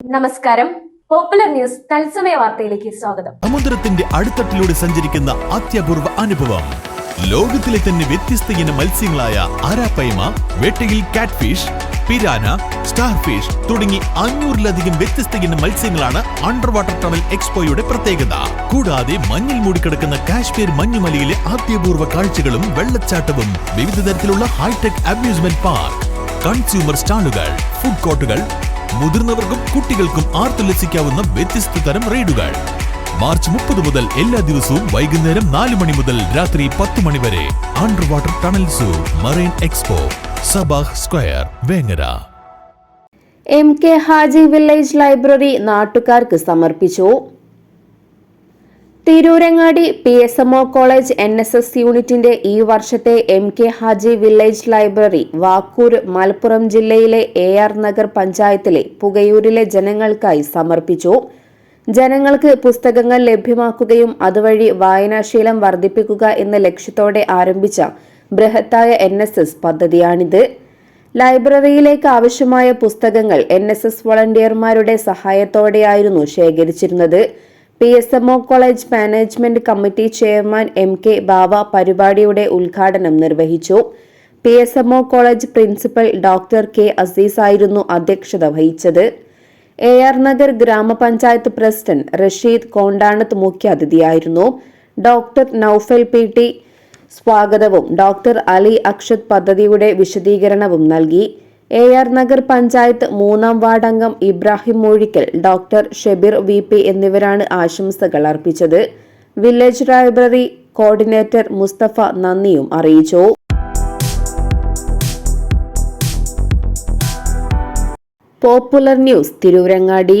നമസ്കാരം. Popular news തത്സമയ വാർത്തയിലേക്ക് സ്വാഗതം. സമുദ്രത്തിന്റെ അടിത്തട്ടിലൂടെ സഞ്ചരിക്കുന്ന അത്യപൂർവ അനുഭവം. ലോകത്തിലെ തന്നെ വ്യത്യസ്ത ഇന മത്സ്യങ്ങളായ ആരാപ്പൈമ വേട്ടയിൽ കാറ്റ്ഫിഷ് പിരാന സ്റ്റാർ ഫിഷ് തുടങ്ങി അഞ്ഞൂറിലധികം വ്യത്യസ്ത ഇന മത്സ്യങ്ങളാണ് അണ്ടർ വാട്ടർ ടണൽ എക്സ്പോയുടെ പ്രത്യേകത. കൂടാതെ മഞ്ഞിൽ മൂടിക്കിടക്കുന്ന കാശ്മീർ മഞ്ഞുമലയിലെ ആദ്യപൂർവ കാഴ്ചകളും വെള്ളച്ചാട്ടവും വിവിധ തരത്തിലുള്ള ഹൈടെക് അമ്യൂസ്മെന്റ് പാർക്ക് കൺസ്യൂമർ സ്റ്റാളുകൾ ഫുഡ് കോർട്ടുകൾ മുതിർന്നവർക്കും കുട്ടികൾക്കും ആർത്തുല്ലസിക്കാവുന്ന വ്യത്യസ്ത തരം റൈഡുകൾ മാർച്ച് മുപ്പത് മുതൽ എല്ലാ ദിവസവും വൈകുന്നേരം നാല് മണി മുതൽ രാത്രി പത്ത് മണി വരെ. Underwater tunnel zoo marine expo Sabah square Vengara. M K Haji village library നാട്ടുകാർക്ക് സമർപ്പിച്ചു. Tirurangadi P S M O college N S S യൂണിറ്റിന്റെ ഈ വർഷത്തെ M K Haji village library Vakkur Malappuram ജില്ലയിലെ എ ആർ നഗർ പഞ്ചായത്തിലെ പുകയൂരിലെ ജനങ്ങൾക്കായി സമർപ്പിച്ചു. ജനങ്ങൾക്ക് പുസ്തകങ്ങൾ ലഭ്യമാക്കുകയും അതുവഴി വായനാശീലം വർദ്ധിപ്പിക്കുക എന്ന ലക്ഷ്യത്തോടെ ആരംഭിച്ച ബൃഹത്തായ എൻ എസ് എസ് പദ്ധതിയാണിത്. ലൈബ്രറിയിലേക്ക് ആവശ്യമായ പുസ്തകങ്ങൾ എൻ എസ് എസ് വളണ്ടിയർമാരുടെ സഹായത്തോടെയായിരുന്നു ശേഖരിച്ചിരുന്നത്. P S M O college management committee chairman M K Bava പരിപാടിയുടെ ഉദ്ഘാടനം നിർവഹിച്ചു. P S M O college principal doctor K Azeez ആയിരുന്നു അധ്യക്ഷത വഹിച്ചത്. എ ആർ നഗർ ഗ്രാമപഞ്ചായത്ത് പ്രസിഡന്റ് റഷീദ് കോണ്ടാണത്ത് മുഖ്യാതിഥിയായിരുന്നു. ഡോക്ടർ നൌഫൽ പി ടി സ്വാഗതവും ഡോക്ടർ അലി അക്ഷത് പദ്ധതിയുടെ വിശദീകരണവും നൽകി. എ ആർ നഗർ പഞ്ചായത്ത് മൂന്നാം വാർഡ് അംഗം Ibrahim Moozhikkal doctor Shebeer V P എന്നിവരാണ് ആശംസകൾ അർപ്പിച്ചത്. വില്ലേജ് ലൈബ്രറി കോർഡിനേറ്റർ മുസ്തഫ നന്ദിയും അറിയിച്ചു. Popular news Tirurangadi.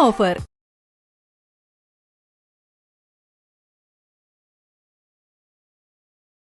ഓഫർ